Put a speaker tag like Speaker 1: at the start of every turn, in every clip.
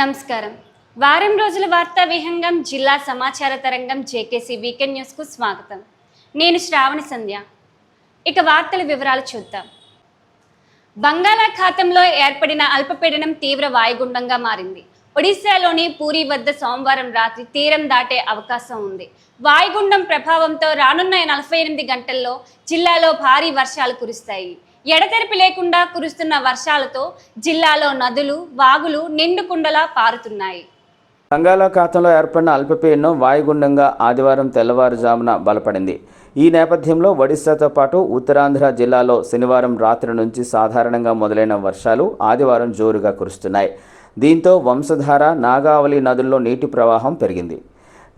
Speaker 1: నమస్కారం వారం రోజుల వార్తా విహంగం జిల్లా సమాచార తరంగం జేకేసీ వీకెండ్ న్యూస్కు స్వాగతం నేను శ్రావణి సంధ్య ఇక వార్తల వివరాలు చూద్దాం బంగాళాఖాతంలో ఏర్పడిన అల్పపీడనం తీవ్ర వాయుగుండంగా మారింది ఒడిశాలోని పూరి వద్ద సోమవారం రాత్రి తీరం దాటే అవకాశం ఉంది వాయుగుండం ప్రభావంతో రానున్న నలభై ఎనిమిది గంటల్లో జిల్లాలో భారీ వర్షాలు కురుస్తాయి ఎడతెరిపి లేకుండా కురుస్తున్న వర్షాలతో జిల్లాలో నదులు వాగులు నిండుకుండలా పారుతున్నాయి
Speaker 2: బంగాళాఖాతంలో ఏర్పడిన అల్పపీడనం వాయుగుండంగా ఆదివారం తెల్లవారుజామున బలపడింది ఈ నేపథ్యంలో ఒడిశాతో పాటు ఉత్తరాంధ్ర జిల్లాలో శనివారం రాత్రి నుంచి సాధారణంగా మొదలైన వర్షాలు ఆదివారం జోరుగా కురుస్తున్నాయి దీంతో వంశధార నాగావళి నదుల్లో నీటి ప్రవాహం పెరిగింది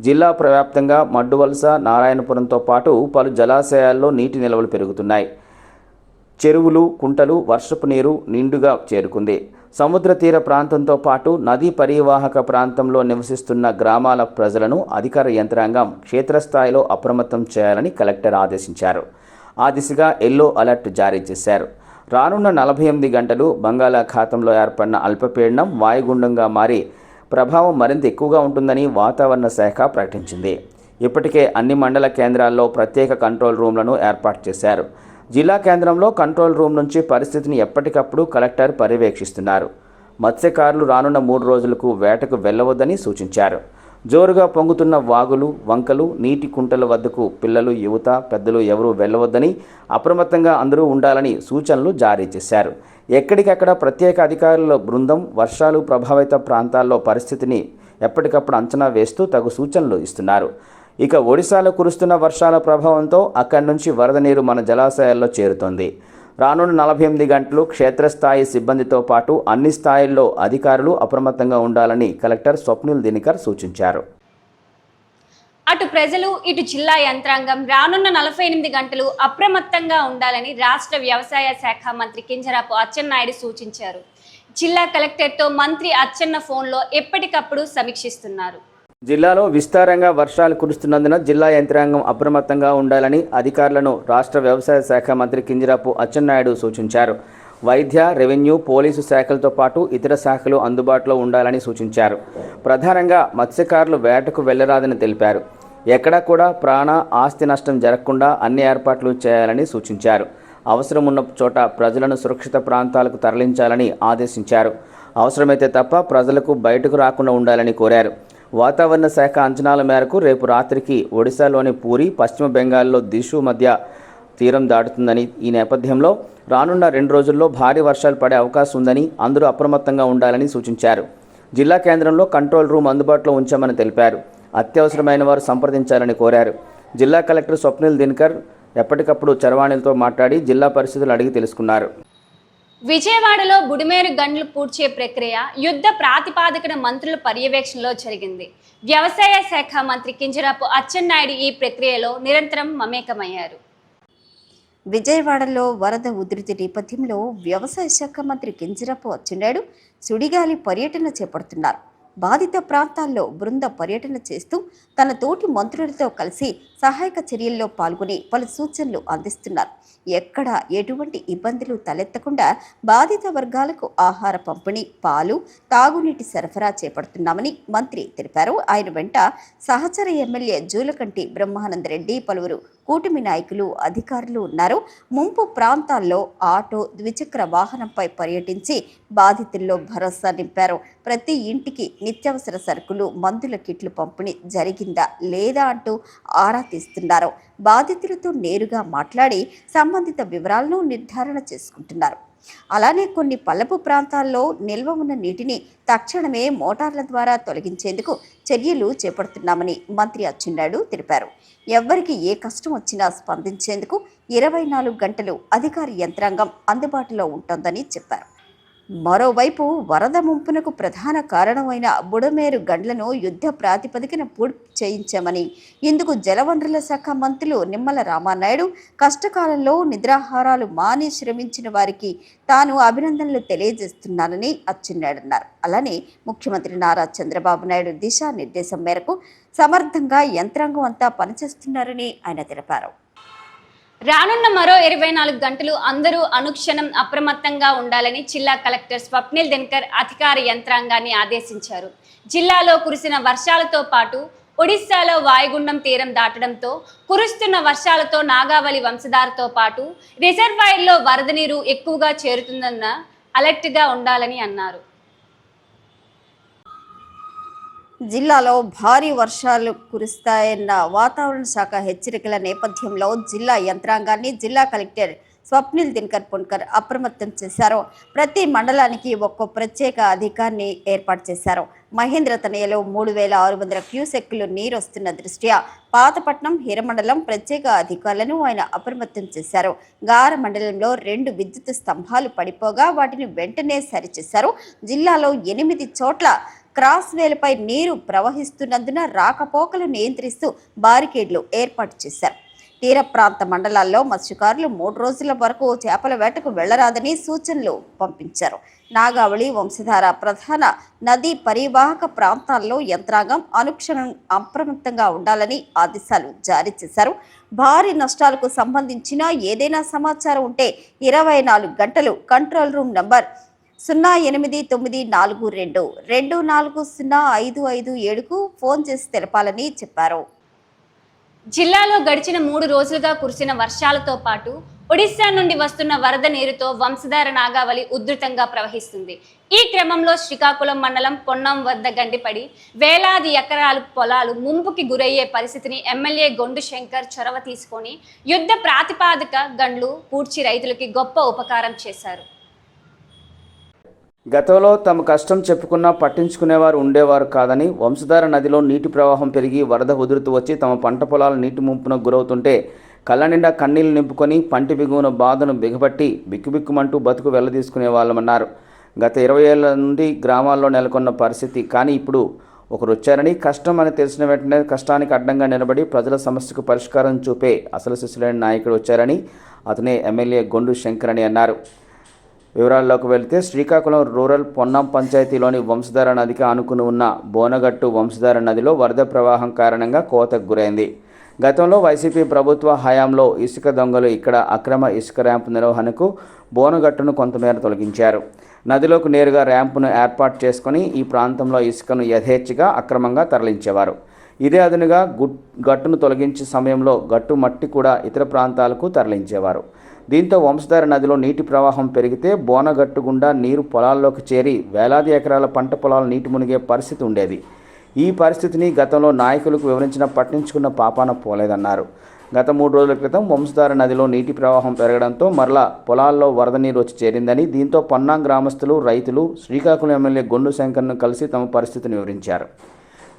Speaker 2: జిల్లా ప్రవ్యాప్తంగా మడ్డువలస నారాయణపురంతో పాటు పలు జలాశయాల్లో నీటి నిల్వలు పెరుగుతున్నాయి చెరువులు కుంటలు వర్షపు నీరు నిండుగా చేరుకుంది సముద్ర తీర ప్రాంతంతో పాటు నదీ పరివాహక ప్రాంతంలో నివసిస్తున్న గ్రామాల ప్రజలను అధికార యంత్రాంగం క్షేత్రస్థాయిలో అప్రమత్తం చేయాలని కలెక్టర్ ఆదేశించారు ఆ దిశగా ఎల్లో అలర్ట్ జారీ చేశారు రానున్న నలభై ఎనిమిది గంటలు బంగాళాఖాతంలో ఏర్పడిన అల్పపీడనం వాయుగుండంగా మారి ప్రభావం మరింత ఎక్కువగా ఉంటుందని వాతావరణ శాఖ ప్రకటించింది ఇప్పటికే అన్ని మండల కేంద్రాల్లో ప్రత్యేక కంట్రోల్ రూమ్లను ఏర్పాటు చేశారు జిల్లా కేంద్రంలో కంట్రోల్ రూమ్ నుంచి పరిస్థితిని ఎప్పటికప్పుడు కలెక్టర్ పర్యవేక్షిస్తున్నారు మత్స్యకారులు రానున్న మూడు రోజులకు వేటకు వెళ్ళవద్దని సూచించారు జోరుగా పొంగుతున్న వాగులు వంకలు నీటి కుంటల వద్దకు పిల్లలు యువత పెద్దలు ఎవరూ వెళ్ళవద్దని అప్రమత్తంగా అందరూ ఉండాలని సూచనలు జారీ చేశారు ఎక్కడికక్కడ ప్రత్యేక అధికారుల బృందం వర్షాలు ప్రభావిత ప్రాంతాల్లో పరిస్థితిని ఎప్పటికప్పుడు అంచనా వేస్తూ తగు సూచనలు ఇస్తున్నారు ఇక ఒడిశాలో కురుస్తున్న వర్షాల ప్రభావంతో అక్కడి నుంచి వరద నీరు మన జలాశయాల్లో చేరుతోంది రానున్న నలభై ఎనిమిది గంటలు క్షేత్రస్థాయి సిబ్బందితో పాటు అన్ని స్థాయిల్లో అధికారులు అప్రమత్తంగా ఉండాలని కలెక్టర్ స్వప్నిల్ దినికర్ సూచించారు
Speaker 1: అటు ప్రజలు ఇటు జిల్లా యంత్రాంగం రానున్న నలభై ఎనిమిది గంటలు అప్రమత్తంగా ఉండాలని రాష్ట్ర వ్యవసాయ శాఖ మంత్రి కింజరాపు అచ్చెన్నాయుడు సూచించారు జిల్లా కలెక్టర్తో మంత్రి అచ్చెన్న ఫోన్లో ఎప్పటికప్పుడు సమీక్షిస్తున్నారు
Speaker 2: జిల్లాలో విస్తారంగా వర్షాలు కురుస్తున్నందున జిల్లా యంత్రాంగం అప్రమత్తంగా ఉండాలని అధికారులను రాష్ట్ర వ్యవసాయ శాఖ మంత్రి కింజరాపు అచ్చెన్నాయుడు సూచించారు వైద్య రెవెన్యూ పోలీసు శాఖలతో పాటు ఇతర శాఖలు అందుబాటులో ఉండాలని సూచించారు ప్రధానంగా మత్స్యకారులు వేటకు వెళ్లరాదని తెలిపారు ఎక్కడా కూడా ప్రాణ ఆస్తి నష్టం జరగకుండా అన్ని ఏర్పాట్లు చేయాలని సూచించారు అవసరం ఉన్న చోట ప్రజలను సురక్షిత ప్రాంతాలకు తరలించాలని ఆదేశించారు అవసరమైతే తప్ప ప్రజలకు బయటకు రాకుండా ఉండాలని కోరారు వాతావరణ శాఖ అంచనాల మేరకు రేపు రాత్రికి ఒడిశాలోని పూరి పశ్చిమ బెంగాల్లో దిశు మధ్య తీరం దాటుతుందని ఈ నేపథ్యంలో రానున్న రెండు రోజుల్లో భారీ వర్షాలు పడే అవకాశం ఉందని అందరూ అప్రమత్తంగా ఉండాలని సూచించారు జిల్లా కేంద్రంలో కంట్రోల్ రూమ్ అందుబాటులో ఉంచామని తెలిపారు అత్యవసరమైన వారు సంప్రదించాలని కోరారు జిల్లా కలెక్టర్ స్వప్నిల్ దినకర్ ఎప్పటికప్పుడు చరవాణిలతో మాట్లాడి జిల్లా పరిస్థితులు అడిగి తెలుసుకున్నారు
Speaker 1: విజయవాడలో బుడిమేరు గండ్లు పూడ్చే ప్రక్రియ యుద్ధ ప్రాతిపాదికన మంత్రుల పర్యవేక్షణలో జరిగింది వ్యవసాయ శాఖ మంత్రి కింజరాపు అచ్చెన్నాయుడు ఈ ప్రక్రియలో నిరంతరం మమేకమయ్యారు
Speaker 3: విజయవాడలో వరద ఉధృతి నేపథ్యంలో వ్యవసాయ శాఖ మంత్రి కింజరాపు అచ్చెన్నాయుడు సుడిగాలి పర్యటన చేపడుతున్నారు బాధిత ప్రాంతాల్లో బృంద పర్యటన చేస్తూ తన తోటి మంత్రులతో కలిసి సహాయక చర్యల్లో పాల్గొని పలు సూచనలు అందిస్తున్నారు ఎక్కడ ఎటువంటి ఇబ్బందులు తలెత్తకుండా బాధిత వర్గాలకు ఆహార పంపిణీ పాలు తాగునీటి సరఫరా చేపడుతున్నామని మంత్రి తెలిపారు ఆయన వెంట సహచర ఎమ్మెల్యే జూలకంటి బ్రహ్మానందరెడ్డి పలువురు కూటమి నాయకులు అధికారులు ఉన్నారు ముంపు ప్రాంతాల్లో ఆటో ద్విచక్ర వాహనంపై పర్యటించి బాధితుల్లో భరోసా నింపారు ప్రతి ఇంటికి నిత్యావసర సరుకులు మందుల కిట్లు పంపిణీ జరిగిందా లేదా అంటూ ఆరా తీస్తున్నారు బాధితులతో నేరుగా మాట్లాడి సంబంధిత వివరాలను నిర్ధారణ చేసుకుంటున్నారు అలానే కొన్ని పల్లపు ప్రాంతాల్లో నిల్వ ఉన్న నీటిని తక్షణమే మోటార్ల ద్వారా తొలగించేందుకు చర్యలు చేపడుతున్నామని మంత్రి అచ్చెన్నాయుడు తెలిపారు ఎవ్వరికి ఏ కష్టం వచ్చినా స్పందించేందుకు ఇరవై నాలుగు గంటలు అధికార యంత్రాంగం అందుబాటులో ఉంటుందని చెప్పారు మరోవైపు వరద ముంపునకు ప్రధాన కారణమైన బుడమేరు గండ్లను యుద్ధ ప్రాతిపదికన పూర్తి చేయించామని ఇందుకు జలవనరుల శాఖ మంత్రులు నిమ్మల రామానాయుడు కష్టకాలంలో నిద్రాహారాలు మాని శ్రమించిన వారికి తాను అభినందనలు తెలియజేస్తున్నానని అచ్చెన్నాడన్నారు అలానే ముఖ్యమంత్రి నారా చంద్రబాబు నాయుడు దిశానిర్దేశం మేరకు సమర్థంగా యంత్రాంగం అంతా పనిచేస్తున్నారని ఆయన తెలిపారు
Speaker 1: రానున్న మరో ఇరవై నాలుగు గంటలు అందరూ అనుక్షణం అప్రమత్తంగా ఉండాలని జిల్లా కలెక్టర్ స్వప్నిల్ దినకర్ అధికార యంత్రాంగాన్ని ఆదేశించారు జిల్లాలో కురిసిన వర్షాలతో పాటు ఒడిశాలో వాయుగుండం తీరం దాటడంతో కురుస్తున్న వర్షాలతో నాగావళి వంశధారతో పాటు రిజర్వాయర్లో వరద నీరు ఎక్కువగా చేరుతుందన్న అలర్ట్గా ఉండాలని అన్నారు
Speaker 3: జిల్లాలో భారీ వర్షాలు కురుస్తాయన్న వాతావరణ శాఖ హెచ్చరికల నేపథ్యంలో జిల్లా యంత్రాంగాన్ని జిల్లా కలెక్టర్ స్వప్నిల్ దినకర్ పుణ్కర్ అప్రమత్తం చేశారు ప్రతి మండలానికి ఒక్కో ప్రత్యేక అధికారిని ఏర్పాటు చేశారు మహేంద్ర తనయలో మూడు వేల ఆరు వందల క్యూసెక్కులు నీరు వస్తున్న దృష్ట్యా పాతపట్నం హిరమండలం ప్రత్యేక అధికారులను ఆయన అప్రమత్తం చేశారు గార మండలంలో రెండు విద్యుత్ స్తంభాలు పడిపోగా వాటిని వెంటనే సరిచేశారు జిల్లాలో ఎనిమిది చోట్ల క్రాస్ వేలపై నీరు ప్రవహిస్తున్నందున రాకపోకలు నియంత్రిస్తూ బారికేడ్లు ఏర్పాటు చేశారు తీర ప్రాంత మండలాల్లో మత్స్యకారులు మూడు రోజుల వరకు చేపల వేటకు వెళ్లరాదని సూచనలు పంపించారు నాగావళి వంశధార ప్రధాన నదీ పరివాహక ప్రాంతాల్లో యంత్రాంగం అనుక్షణం అప్రమత్తంగా ఉండాలని ఆదేశాలు జారీ చేశారు భారీ నష్టాలకు సంబంధించిన ఏదైనా సమాచారం ఉంటే ఇరవై నాలుగు గంటలు కంట్రోల్ రూమ్ నంబర్ సున్నా ఎనిమిది తొమ్మిది నాలుగు రెండు రెండు నాలుగు సున్నా ఐదు ఐదు ఏడుకు ఫోన్ చేసి తెలపాలని చెప్పారు
Speaker 1: జిల్లాలో గడిచిన మూడు రోజులుగా కురిసిన వర్షాలతో పాటు ఒడిశా నుండి వస్తున్న వరద నీరుతో వంశధార నాగావళి ఉధృతంగా ప్రవహిస్తుంది ఈ క్రమంలో శ్రీకాకుళం మండలం పొన్నం వద్ద గండిపడి వేలాది ఎకరాల పొలాలు ముంపుకి గురయ్యే పరిస్థితిని ఎమ్మెల్యే గొండు శంకర్ చొరవ తీసుకొని యుద్ధ ప్రాతిపాదిక గండ్లు పూడ్చి రైతులకి గొప్ప ఉపకారం చేశారు
Speaker 2: గతంలో తమ కష్టం చెప్పుకున్నా పట్టించుకునేవారు ఉండేవారు కాదని వంశధార నదిలో నీటి ప్రవాహం పెరిగి వరద ఉదురుతూ వచ్చి తమ పంట పొలాల నీటి ముంపున గురవుతుంటే కళ్ళ నిండా కన్నీళ్లు నింపుకొని పంటి బిగువున బాధను బిగబట్టి బిక్కుబిక్కుమంటూ బతుకు వెళ్ళదీసుకునే వాళ్ళమన్నారు గత ఇరవై ఏళ్ళ నుండి గ్రామాల్లో నెలకొన్న పరిస్థితి కానీ ఇప్పుడు ఒకరు వచ్చారని కష్టం అని తెలిసిన వెంటనే కష్టానికి అడ్డంగా నిలబడి ప్రజల సమస్యకు పరిష్కారం చూపే అసలు శిశులైన నాయకుడు వచ్చారని అతనే ఎమ్మెల్యే గొండు శంకర్ అని అన్నారు వివరాల్లోకి వెళితే శ్రీకాకుళం రూరల్ పొన్నం పంచాయతీలోని వంశధార నదికి ఆనుకుని ఉన్న బోనగట్టు వంశధార నదిలో వరద ప్రవాహం కారణంగా కోతకు గురైంది గతంలో వైసీపీ ప్రభుత్వ హయాంలో ఇసుక దొంగలు ఇక్కడ అక్రమ ఇసుక ర్యాంపు నిర్వహణకు బోనగట్టును కొంతమేర తొలగించారు నదిలోకి నేరుగా ర్యాంపును ఏర్పాటు చేసుకుని ఈ ప్రాంతంలో ఇసుకను యథేచ్ఛగా అక్రమంగా తరలించేవారు ఇదే అదునుగా గుట్ గట్టును తొలగించే సమయంలో గట్టు మట్టి కూడా ఇతర ప్రాంతాలకు తరలించేవారు దీంతో వంశధార నదిలో నీటి ప్రవాహం పెరిగితే బోనగట్టుగుండా నీరు పొలాల్లోకి చేరి వేలాది ఎకరాల పంట పొలాలు నీటి మునిగే పరిస్థితి ఉండేది ఈ పరిస్థితిని గతంలో నాయకులకు వివరించిన పట్టించుకున్న పాపాన పోలేదన్నారు గత మూడు రోజుల క్రితం వంశధార నదిలో నీటి ప్రవాహం పెరగడంతో మరలా పొలాల్లో వరద నీరు వచ్చి చేరిందని దీంతో పొన్నాం గ్రామస్తులు రైతులు శ్రీకాకుళం ఎమ్మెల్యే గొండు శంకర్ను కలిసి తమ పరిస్థితిని వివరించారు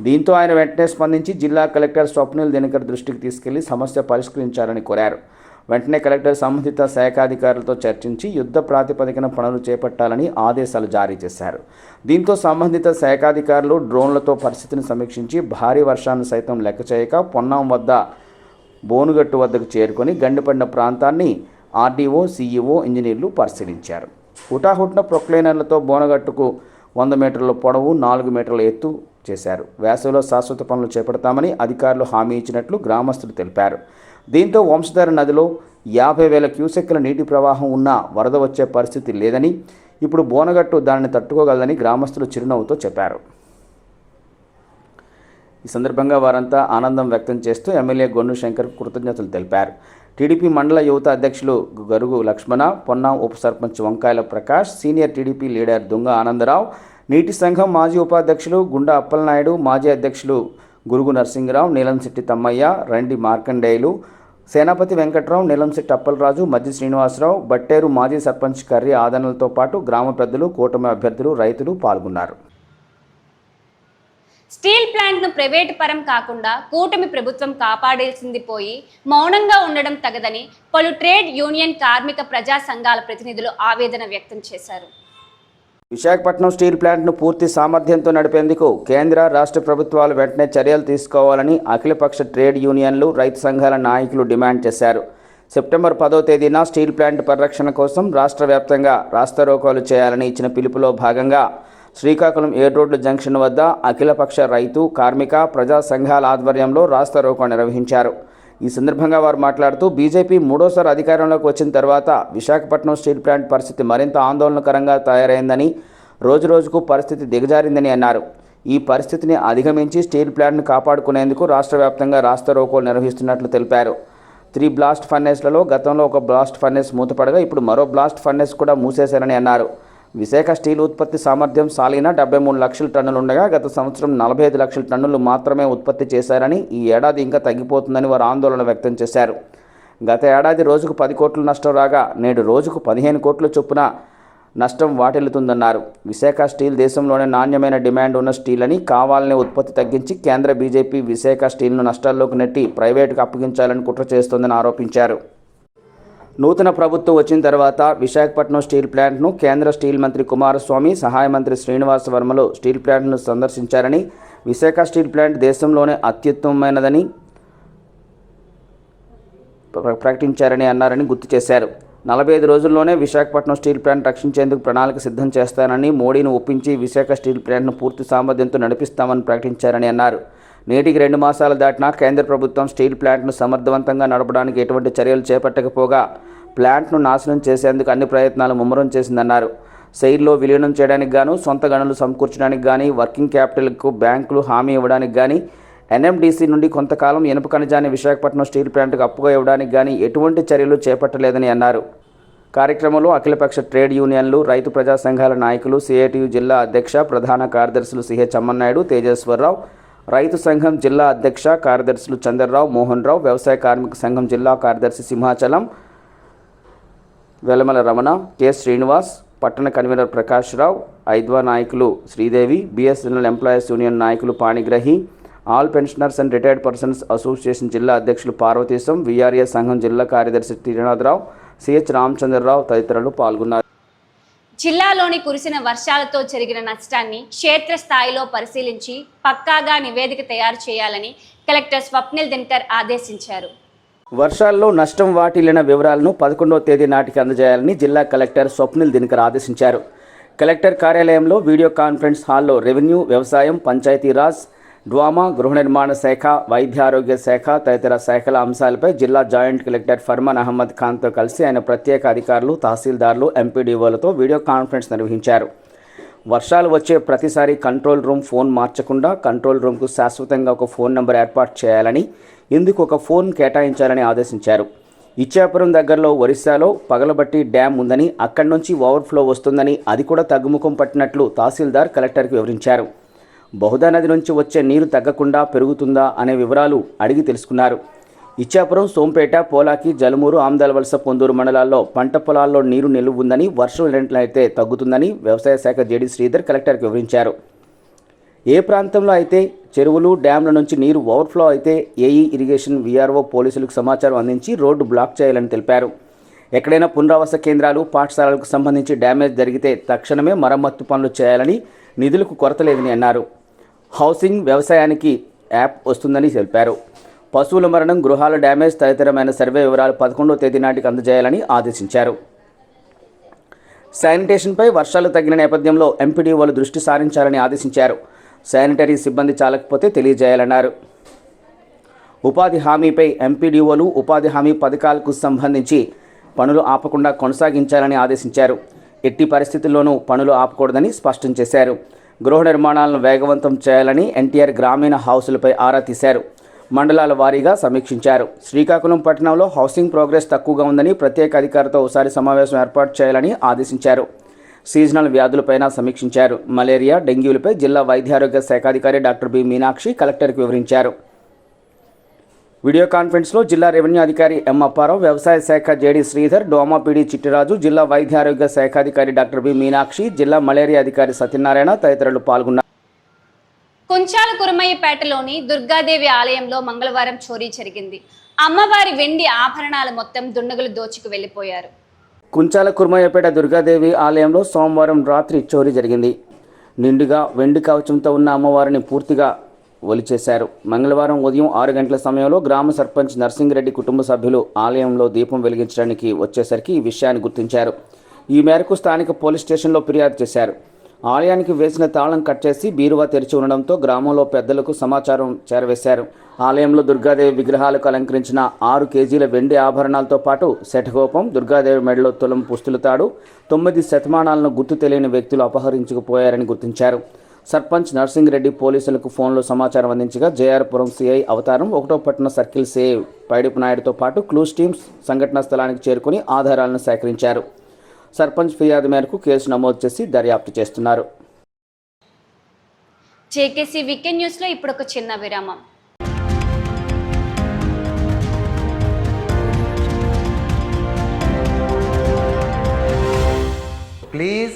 Speaker 2: దీంతో ఆయన వెంటనే స్పందించి జిల్లా కలెక్టర్ స్వప్నిల్ దినకర్ దృష్టికి తీసుకెళ్లి సమస్య పరిష్కరించాలని కోరారు వెంటనే కలెక్టర్ సంబంధిత శాఖాధికారులతో చర్చించి యుద్ధ ప్రాతిపదికన పనులు చేపట్టాలని ఆదేశాలు జారీ చేశారు దీంతో సంబంధిత శాఖాధికారులు డ్రోన్లతో పరిస్థితిని సమీక్షించి భారీ వర్షాన్ని సైతం లెక్క చేయక పొన్నాం వద్ద బోనుగట్టు వద్దకు చేరుకొని గండిపడిన ప్రాంతాన్ని ఆర్డీఓ సీఈఓ ఇంజనీర్లు పరిశీలించారు హుటాహుట్న ప్రొక్లైనర్లతో బోనగట్టుకు వంద మీటర్ల పొడవు నాలుగు మీటర్ల ఎత్తు చేశారు వేసవిలో శాశ్వత పనులు చేపడతామని అధికారులు హామీ ఇచ్చినట్లు గ్రామస్తులు తెలిపారు దీంతో వంశధార నదిలో యాభై వేల క్యూసెక్కుల నీటి ప్రవాహం ఉన్నా వరద వచ్చే పరిస్థితి లేదని ఇప్పుడు బోనగట్టు దానిని తట్టుకోగలదని గ్రామస్తులు చిరునవ్వుతో చెప్పారు ఈ సందర్భంగా వారంతా ఆనందం వ్యక్తం చేస్తూ ఎమ్మెల్యే గొన్ను శంకర్ కృతజ్ఞతలు తెలిపారు టీడీపీ మండల యువత అధ్యక్షులు గరుగు లక్ష్మణ పొన్నా ఉప sarpanch Vankayala Prakash senior TDP leader దొంగ ఆనందరావు నీటి సంఘం మాజీ ఉపాధ్యక్షులు గుండా అప్పలనాయుడు మాజీ అధ్యక్షులు గురుగు నరసింహరావు నీలంశెట్టి తమ్మయ్య రండి మార్కండేయులు సేనాపతి వెంకట్రావు నీలంశెట్టి అప్పలరాజు మధ్య శ్రీనివాసరావు బట్టేరు మాజీ సర్పంచ్ కర్రీ ఆదరణలతో పాటు గ్రామ పెద్దలు కూటమి అభ్యర్థులు రైతులు పాల్గొన్నారు
Speaker 1: స్టీల్ ప్లాంట్ను ప్రైవేటు పరం కాకుండా కూటమి ప్రభుత్వం కాపాడేసింది పోయి మౌనంగా ఉండడం తగదని పలు ట్రేడ్ యూనియన్ కార్మిక ప్రజా సంఘాల ప్రతినిధులు ఆవేదన వ్యక్తం చేశారు
Speaker 2: విశాఖపట్నం స్టీల్ ప్లాంట్ను పూర్తి సామర్థ్యంతో నడిపేందుకు కేంద్ర రాష్ట్ర ప్రభుత్వాలు వెంటనే చర్యలు తీసుకోవాలని అఖిలపక్ష ట్రేడ్ యూనియన్లు రైతు సంఘాల నాయకులు డిమాండ్ చేశారు సెప్టెంబర్ పదో తేదీన స్టీల్ ప్లాంట్ పరిరక్షణ కోసం రాష్ట్ర వ్యాప్తంగా రాస్తారోకోలు చేయాలని ఇచ్చిన పిలుపులో భాగంగా శ్రీకాకుళం ఏడు రోడ్డు జంక్షన్ వద్ద అఖిలపక్ష రైతు కార్మిక ప్రజా సంఘాల ఆధ్వర్యంలో రాస్తారోకో నిర్వహించారు ఈ సందర్భంగా వారు మాట్లాడుతూ బీజేపీ మూడోసారి అధికారంలోకి వచ్చిన తర్వాత విశాఖపట్నం స్టీల్ ప్లాంట్ పరిస్థితి మరింత ఆందోళనకరంగా తయారైందని రోజురోజుకు పరిస్థితి దిగజారిందని అన్నారు ఈ పరిస్థితిని అధిగమించి స్టీల్ ప్లాంట్ను కాపాడుకునేందుకు రాష్ట్ర వ్యాప్తంగా రోకోలు నిర్వహిస్తున్నట్లు తెలిపారు త్రీ బ్లాస్ట్ ఫర్నేస్లలో గతంలో ఒక బ్లాస్ట్ ఫర్నేస్ మూతపడగా ఇప్పుడు మరో బ్లాస్ట్ ఫర్నేస్ కూడా మూసేశారని అన్నారు విశాఖ స్టీల్ ఉత్పత్తి సామర్థ్యం సాలిన డెబ్బై మూడు లక్షల టన్నులుండగా గత సంవత్సరం నలభై ఐదు లక్షల టన్నులు మాత్రమే ఉత్పత్తి చేశారని ఈ ఏడాది ఇంకా తగ్గిపోతుందని వారు ఆందోళన వ్యక్తం చేశారు గత ఏడాది రోజుకు పది కోట్ల నష్టం రాగా నేడు రోజుకు పదిహేను కోట్ల చొప్పున నష్టం వాటిల్లుతుందన్నారు విశాఖ స్టీల్ దేశంలోనే నాణ్యమైన డిమాండ్ ఉన్న స్టీల్ అని కావాలనే ఉత్పత్తి తగ్గించి కేంద్ర బీజేపీ విశాఖ స్టీల్ను నష్టాల్లోకి నెట్టి ప్రైవేటుకు అప్పగించాలని కుట్ర చేస్తోందని ఆరోపించారు నూతన ప్రభుత్వం వచ్చిన తర్వాత విశాఖపట్నం స్టీల్ ప్లాంట్ను కేంద్ర స్టీల్ మంత్రి కుమారస్వామి సహాయ మంత్రి శ్రీనివాస వర్మలు స్టీల్ ప్లాంట్ను సందర్శించారని విశాఖ స్టీల్ ప్లాంట్ దేశంలోనే అత్యుత్తమమైనదని ప్రకటించారని అన్నారని గుర్తు చేశారు నలభై ఐదు రోజుల్లోనే విశాఖపట్నం స్టీల్ ప్లాంట్ రక్షించేందుకు ప్రణాళిక సిద్ధం చేస్తానని మోడీని ఒప్పించి విశాఖ స్టీల్ ప్లాంట్ను పూర్తి సామర్థ్యంతో నడిపిస్తామని ప్రకటించారని అన్నారు నేటికి రెండు మాసాలు దాటినా కేంద్ర ప్రభుత్వం స్టీల్ ప్లాంట్ను సమర్థవంతంగా నడపడానికి ఎటువంటి చర్యలు చేపట్టకపోగా ప్లాంట్ను నాశనం చేసేందుకు అన్ని ప్రయత్నాలు ముమ్మరం చేసిందన్నారు సెయిల్లో విలీనం చేయడానికి గాను సొంత గణులు సమకూర్చడానికి కానీ వర్కింగ్ క్యాపిటల్కు బ్యాంకులు హామీ ఇవ్వడానికి కానీ ఎన్ఎండిసి నుండి కొంతకాలం ఇనుప ఖనిజాన్ని విశాఖపట్నం స్టీల్ ప్లాంట్కు అప్పుగా ఇవ్వడానికి కానీ ఎటువంటి చర్యలు చేపట్టలేదని అన్నారు కార్యక్రమంలో అఖిలపక్ష ట్రేడ్ యూనియన్లు రైతు ప్రజా సంఘాల నాయకులు సిఐటియు జిల్లా అధ్యక్ష ప్రధాన కార్యదర్శులు సిహెచ్ అమ్మన్నాయుడు తేజేశ్వరరావు రైతు సంఘం జిల్లా అధ్యక్ష కార్యదర్శులు చంద్రరావు మోహన్ రావు వ్యవసాయ కార్మిక సంఘం జిల్లా కార్యదర్శి సింహాచలం వెలమల రమణ కె శ్రీనివాస్ పట్టణ కన్వీనర్ ప్రకాష్ రావు ఐద్వా నాయకులు శ్రీదేవి బిఎస్ఎన్ఎల్ ఎంప్లాయీస్ యూనియన్ నాయకులు Panigrahi all pensioners and retired persons association జిల్లా అధ్యక్షులు పార్వతీశం విఆర్ఏ సంఘం జిల్లా కార్యదర్శి త్రినాథరావు సిహెచ్ రామచంద్రరావు తదితరులు పాల్గొన్నారు
Speaker 1: జిల్లాలోని కురిసిన వర్షాలతో జరిగిన నష్టాన్ని క్షేత్రస్థాయిలో పరిశీలించి పక్కాగా నివేదిక తయారు చేయాలని కలెక్టర్ స్వప్నిల్ దినకర్ ఆదేశించారు
Speaker 2: వర్షాల్లో నష్టం వాటిల్లిన వివరాలను పదకొండవ తేదీ నాటికి అందజేయాలని జిల్లా కలెక్టర్ స్వప్నిల్ దినకర్ ఆదేశించారు కలెక్టర్ కార్యాలయంలో వీడియో కాన్ఫరెన్స్ హాల్లో రెవెన్యూ వ్యవసాయం పంచాయతీరాజ్ డ్వామా గృహ నిర్మాణ శాఖ వైద్యారోగ్య శాఖ తదితర శాఖల అంశాలపై జిల్లా జాయింట్ కలెక్టర్ ఫర్మన్ అహ్మద్ ఖాన్తో కలిసి ఆయన ప్రత్యేక అధికారులు తహసీల్దార్లు ఎంపీడీఓలతో వీడియో కాన్ఫరెన్స్ నిర్వహించారు వర్షాలు వచ్చే ప్రతిసారి కంట్రోల్ రూమ్ ఫోన్ మార్చకుండా కంట్రోల్ రూమ్కు శాశ్వతంగా ఒక ఫోన్ నంబర్ ఏర్పాటు చేయాలని ఇందుకు ఒక ఫోన్ కేటాయించాలని ఆదేశించారు ఇచ్చాపురం దగ్గరలో ఒరిస్సాలో పగలబట్టి డ్యామ్ ఉందని అక్కడి నుంచి ఓవర్ఫ్లో వస్తుందని అది కూడా తగ్గుముఖం పట్టినట్లు తహసీల్దార్ కలెక్టర్కి వివరించారు బహుదా నది నుంచి వచ్చే నీరు తగ్గకుండా పెరుగుతుందా అనే వివరాలు అడిగి తెలుసుకున్నారు ఇచ్చాపురం సోంపేట పోలాకి జలుమూరు వలస పొందూరు మండలాల్లో పంట పొలాల్లో నీరు నిలువ ఉందని వర్షం లేనట్లయితే తగ్గుతుందని వ్యవసాయ శాఖ జేడి శ్రీధర్ కలెక్టర్కి వివరించారు ఏ ప్రాంతంలో అయితే చెరువులు డ్యాంల నుంచి నీరు ఓవర్ఫ్లో అయితే ఏఈ ఇరిగేషన్ వీఆర్ఓ పోలీసులకు సమాచారం అందించి రోడ్డు బ్లాక్ చేయాలని తెలిపారు ఎక్కడైనా పునరావాస కేంద్రాలు పాఠశాలలకు సంబంధించి డ్యామేజ్ జరిగితే తక్షణమే మరమ్మత్తు పనులు చేయాలని నిధులకు కొరత లేదని అన్నారు హౌసింగ్ వ్యవసాయానికి యాప్ వస్తుందని తెలిపారు పశువుల మరణం గృహాల డ్యామేజ్ తదితరమైన సర్వే వివరాలు పదకొండవ తేదీ నాటికి అందజేయాలని ఆదేశించారు శానిటేషన్పై వర్షాలు తగ్గిన నేపథ్యంలో ఎంపీడీఓలు దృష్టి సారించాలని ఆదేశించారు శానిటరీ సిబ్బంది చాలకపోతే తెలియజేయాలన్నారు ఉపాధి హామీపై ఎంపీడీఓలు ఉపాధి హామీ పథకాలకు సంబంధించి పనులు ఆపకుండా కొనసాగించాలని ఆదేశించారు ఎట్టి పరిస్థితుల్లోనూ పనులు ఆపకూడదని స్పష్టం చేశారు గృహ నిర్మాణాలను వేగవంతం చేయాలని ఎన్టీఆర్ గ్రామీణ హౌసులపై ఆరా తీశారు మండలాల వారీగా సమీక్షించారు శ్రీకాకుళం పట్టణంలో హౌసింగ్ ప్రోగ్రెస్ తక్కువగా ఉందని ప్రత్యేక అధికారితో ఒకసారి సమావేశం ఏర్పాటు చేయాలని ఆదేశించారు సీజనల్ వ్యాధులపైన సమీక్షించారు మలేరియా డెంగ్యూలపై జిల్లా వైద్యారోగ్య శాఖాధికారి డాక్టర్ బి మీనాక్షి కలెక్టర్కి వివరించారు వీడియో కాన్ఫరెన్స్లో జిల్లా రెవెన్యూ అధికారి ఎం అప్పారావు వ్యవసాయ శాఖ జేడీ శ్రీధర్ డోమాపీడి చిట్టిరాజు జిల్లా వైద్య ఆరోగ్య శాఖ అధికారి డాక్టర్ బి మీనాక్షి జిల్లా మలేరియా అధికారి సత్యనారాయణ తదితరులు పాల్గొన్నారు
Speaker 1: కుంచాల కురమయ్యపేటలోని దుర్గాదేవి ఆలయంలో మంగళవారం చోరీ జరిగింది అమ్మవారి వెండి ఆభరణాల మొత్తం దుండగులు దోచుకు వెళ్లిపోయారు
Speaker 2: కుంచాల కుర్మయ్యపేట దుర్గాదేవి ఆలయంలో సోమవారం రాత్రి చోరీ జరిగింది నిండుగా వెండి కవచంతో ఉన్న అమ్మవారిని పూర్తిగా ఒలిచేశారు మంగళవారం ఉదయం ఆరు గంటల సమయంలో గ్రామ సర్పంచ్ నర్సింగిరెడ్డి కుటుంబ సభ్యులు ఆలయంలో దీపం వెలిగించడానికి వచ్చేసరికి ఈ విషయాన్ని గుర్తించారు ఈ మేరకు స్థానిక పోలీస్ స్టేషన్లో ఫిర్యాదు చేశారు ఆలయానికి వేసిన తాళం కట్ చేసి బీరువా తెరిచి ఉండడంతో గ్రామంలో పెద్దలకు సమాచారం చేరవేశారు ఆలయంలో దుర్గాదేవి విగ్రహాలకు అలంకరించిన ఆరు కేజీల వెండి ఆభరణాలతో పాటు శఠగోపం దుర్గాదేవి మెడలో తులం పుస్తులు తాడు తొమ్మిది శతమానాలను గుర్తు తెలియని వ్యక్తులు అపహరించుకుపోయారని గుర్తించారు సర్పంచ్ రెడ్డి పోలీసులకు ఫోన్లో సమాచారం అందించగా జేఆర్పురం సిఐ అవతారం ఒకటో పట్టణ సర్కిల్ సిఐ పైడిపు నాయుడుతో పాటు క్లూస్ టీమ్స్ సంఘటనా స్థలానికి చేరుకుని ఆధారాలను సేకరించారు సర్పంచ్ ఫిర్యాదు మేరకు కేసు నమోదు చేసి దర్యాప్తు చేస్తున్నారు
Speaker 1: జేకేసీ న్యూస్లో ఇప్పుడు ఒక చిన్న విరామం
Speaker 4: please